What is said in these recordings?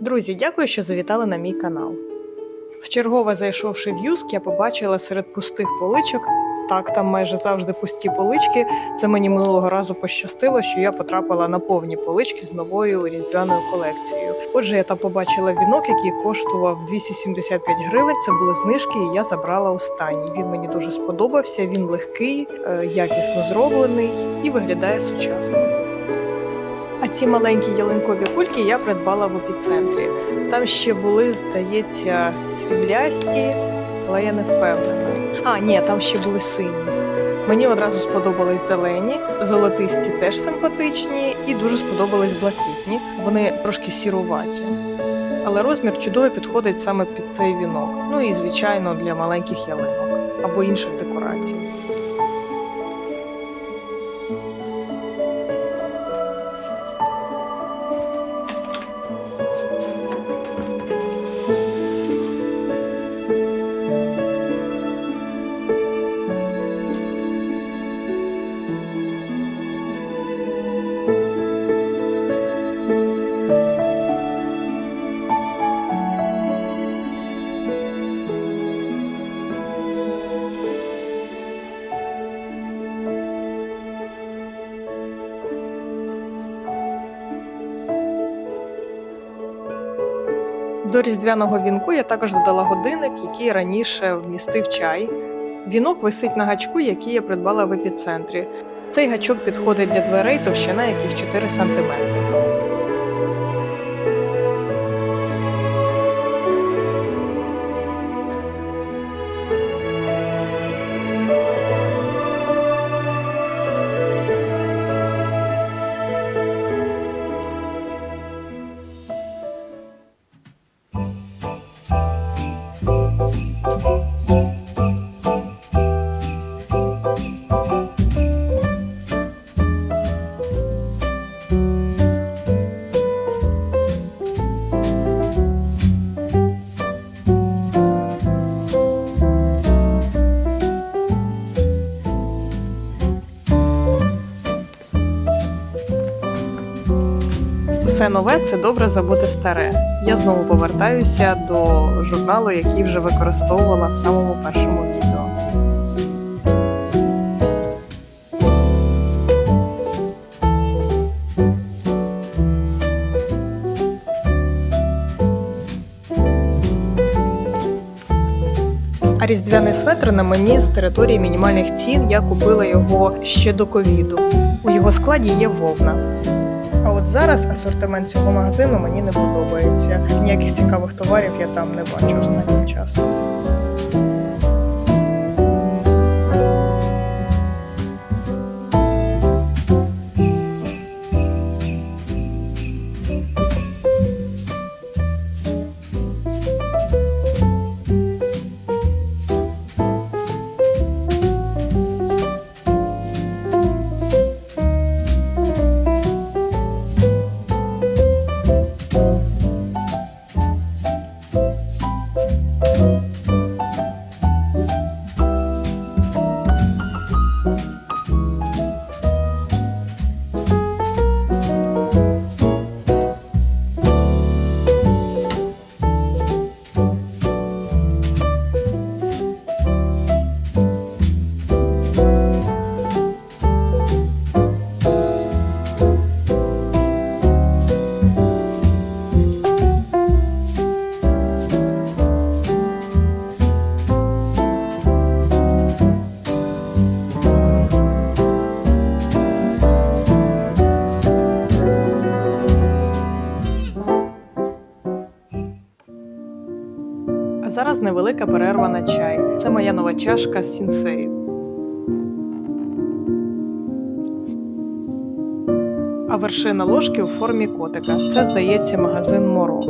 Друзі, дякую, що завітали на мій канал. Вчергове зайшовши в юск, я побачила серед пустих поличок. Так, там майже завжди пусті полички. Це мені минулого разу пощастило, що я потрапила на повні полички з новою різдвяною колекцією. Отже, я там побачила вінок, який коштував 275 гривень. Це були знижки, і я забрала останній. Він мені дуже сподобався. Він легкий, е, якісно зроблений і виглядає сучасно. А ці маленькі ялинкові кульки я придбала в епіцентрі. Там ще були, здається, сріблясті, але я не впевнена. А, ні, там ще були сині. Мені одразу сподобались зелені, золотисті теж симпатичні, і дуже сподобались блакитні. Вони трошки сіруваті. Але розмір чудово підходить саме під цей вінок. Ну і звичайно для маленьких ялинок або інших декорацій. До різдвяного вінку я також додала годинник, який раніше вмістив чай. Вінок висить на гачку, який я придбала в епіцентрі. Цей гачок підходить для дверей товщина яких 4 см. Нове це добре забути старе. Я знову повертаюся до журналу, який вже використовувала в самому першому відео. А різдвяний светр на мені з території мінімальних цін. Я купила його ще до ковіду. У його складі є вовна. А от зараз асортимент цього магазину мені не подобається. Ніяких цікавих товарів я там не бачу останнім часом. Невелика перерва на чай. Це моя нова чашка з сінсею. А вершина ложки у формі котика. Це, здається, магазин Моро.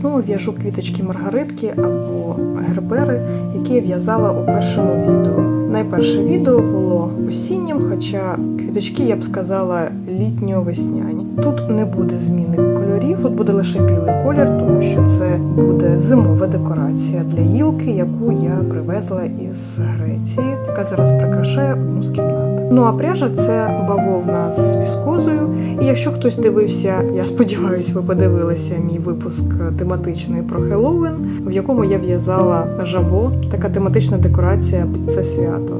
Знову в'яжу квіточки маргаритки або гербери, які я в'язала у першому відео. Найперше відео було осіннім, хоча квіточки, я б сказала, літньо-весняні. Тут не буде зміни кольорів, тут буде лише білий колір, тому що це буде зимова декорація для гілки, яку я привезла із Греції, яка зараз прикрашає одну з кімнат. Ну а пряжа це бавовна з віскозою. І якщо хтось дивився, я сподіваюся, ви подивилися мій випуск тематичний про Хеллоуін, в якому я в'язала жабо, така тематична декорація під це свято.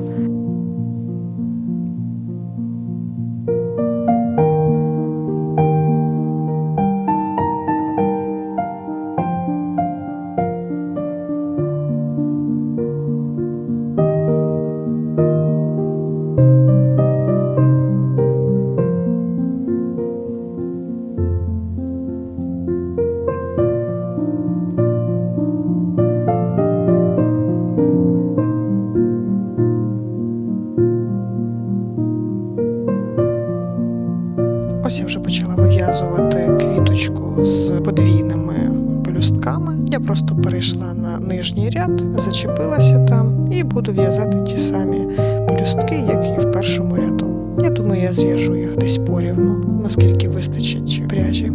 З подвійними пелюстками. Я просто перейшла на нижній ряд, зачепилася там і буду в'язати ті самі пелюстки, як і в першому ряду. Я думаю, я зв'яжу їх десь порівну, наскільки вистачить пряжі.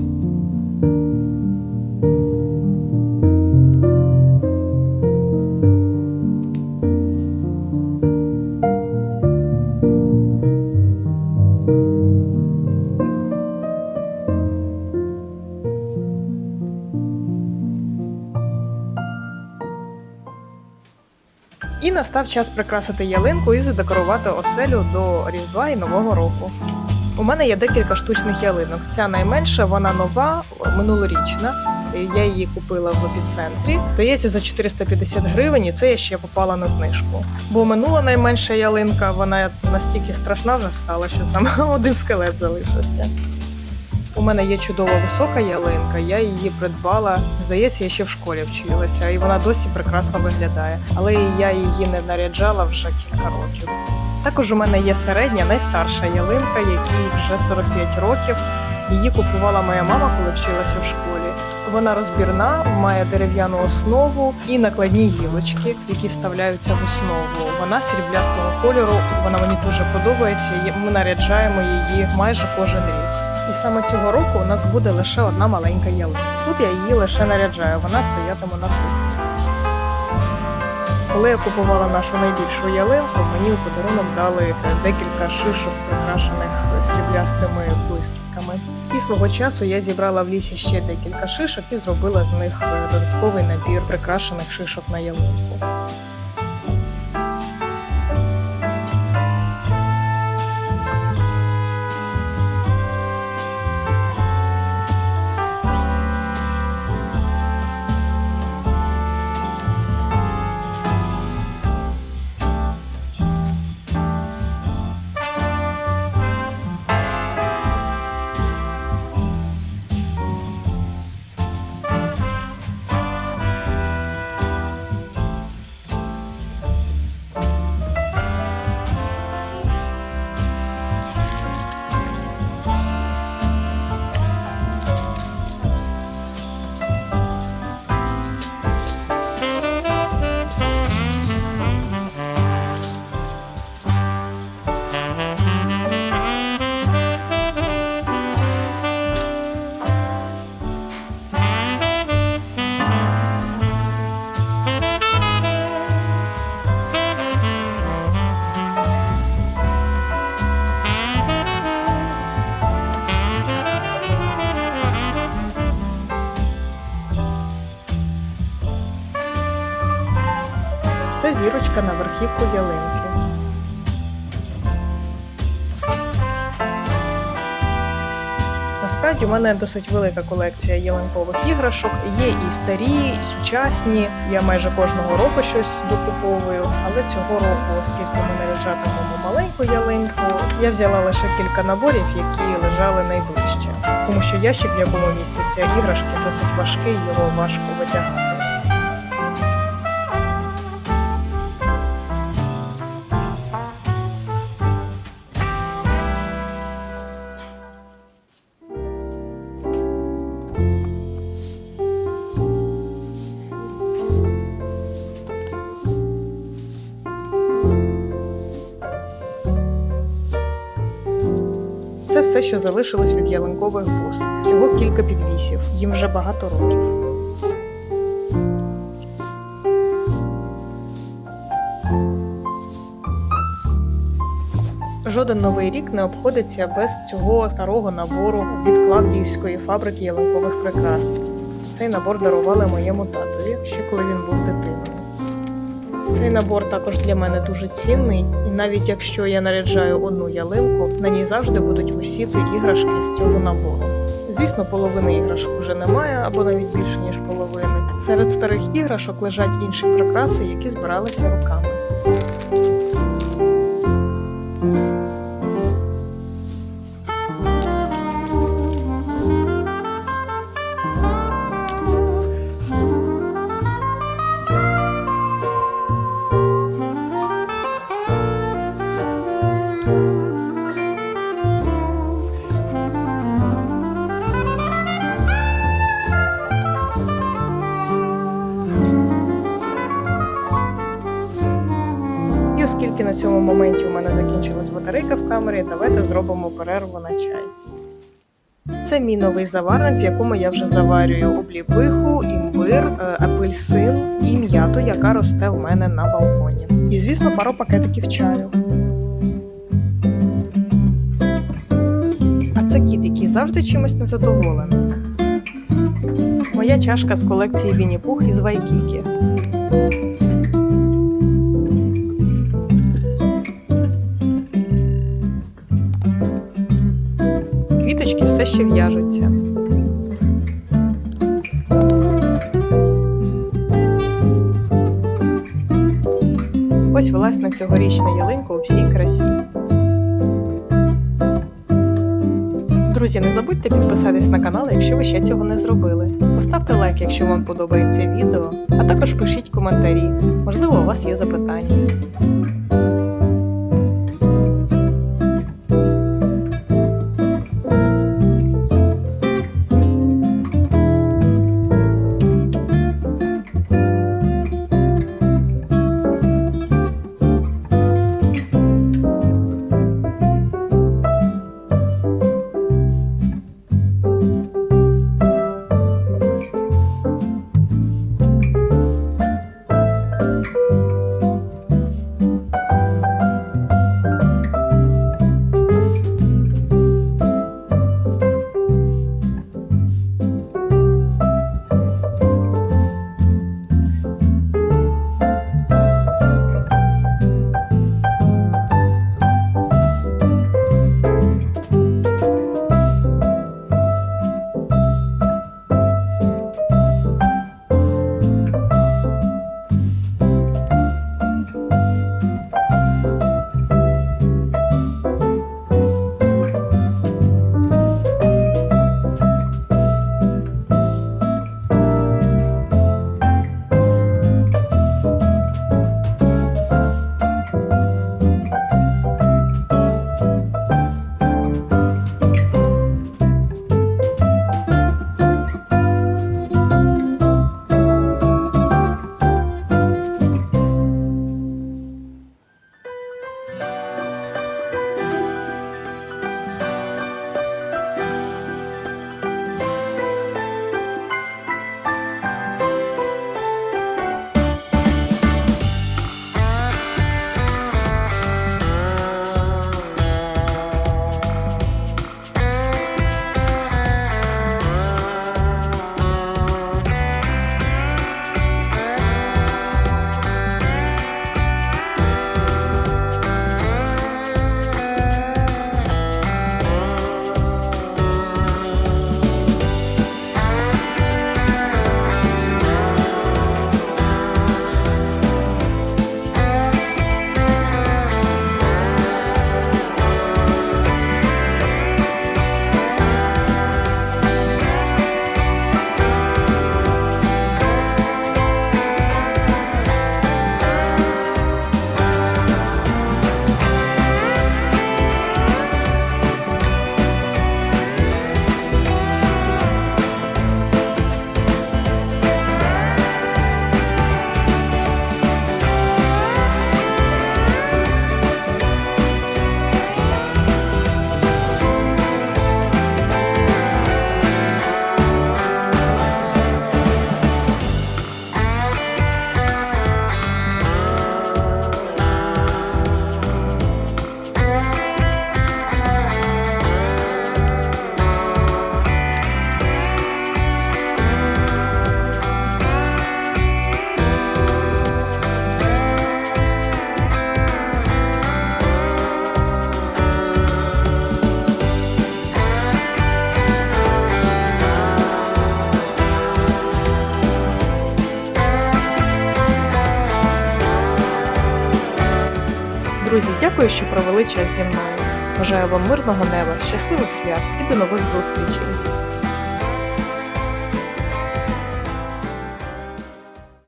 І настав час прикрасити ялинку і задекорувати оселю до Різдва і Нового року. У мене є декілька штучних ялинок. Ця найменша, вона нова, минулорічна. Я її купила в епіцентрі. Здається, за 450 гривень, і це я ще попала на знижку. Бо минула найменша ялинка, вона настільки страшна вже стала, що саме один скелет залишився. У мене є чудова висока ялинка, я її придбала. Здається, я ще в школі вчилася, і вона досі прекрасно виглядає. Але я її не наряджала вже кілька років. Також у мене є середня, найстарша ялинка, якій вже 45 років. Її купувала моя мама, коли вчилася в школі. Вона розбірна, має дерев'яну основу і накладні гілочки, які вставляються в основу. Вона сріблястого кольору. Вона мені дуже подобається. Ми наряджаємо її майже кожен рік. І саме цього року у нас буде лише одна маленька ялинка. Тут я її лише наряджаю, вона стоятиме на кухні. Коли я купувала нашу найбільшу ялинку, мені у подарунок дали декілька шишок, прикрашених сріблястими блискітками. І свого часу я зібрала в лісі ще декілька шишок і зробила з них додатковий набір прикрашених шишок на ялинку. Це на верхівку ялинки. Насправді у мене досить велика колекція ялинкових іграшок. Є і старі, і сучасні. Я майже кожного року щось докуповую. Але цього року, оскільки ми наряджатимемо маленьку ялинку, я взяла лише кілька наборів, які лежали найближче. Тому що ящик, в якому містяться іграшки, досить важкий, його важко витягати. Що залишилось від ялинкових бус. Всього кілька підвісів, їм вже багато років. Жоден новий рік не обходиться без цього старого набору від Клавдіївської фабрики ялинкових прикрас. Цей набор дарували моєму татові, ще коли він був дитиною. Цей набор також для мене дуже цінний, і навіть якщо я наряджаю одну ялинку, на ній завжди будуть висіти іграшки з цього набору. Звісно, половини іграшок вже немає, або навіть більше ніж половини. Серед старих іграшок лежать інші прикраси, які збиралися руками. Давайте зробимо перерву на чай. Це мій новий заварник, в якому я вже заварюю обліпиху, імбир, е, апельсин і м'яту, яка росте в мене на балконі. І, звісно, пару пакетиків чаю. А це кіт, який завжди чимось незадоволений. Моя чашка з колекції Вінні Пух із Вайкікі. Квіточки все ще в'яжуться. Ось власне цьогорічна ялинка у всій красі. Друзі, не забудьте підписатись на канал, якщо ви ще цього не зробили. Поставте лайк, якщо вам подобається відео, а також пишіть коментарі. Можливо, у вас є запитання. Дякую, що провели час зі мною. Бажаю вам мирного неба, щасливих свят і до нових зустрічей!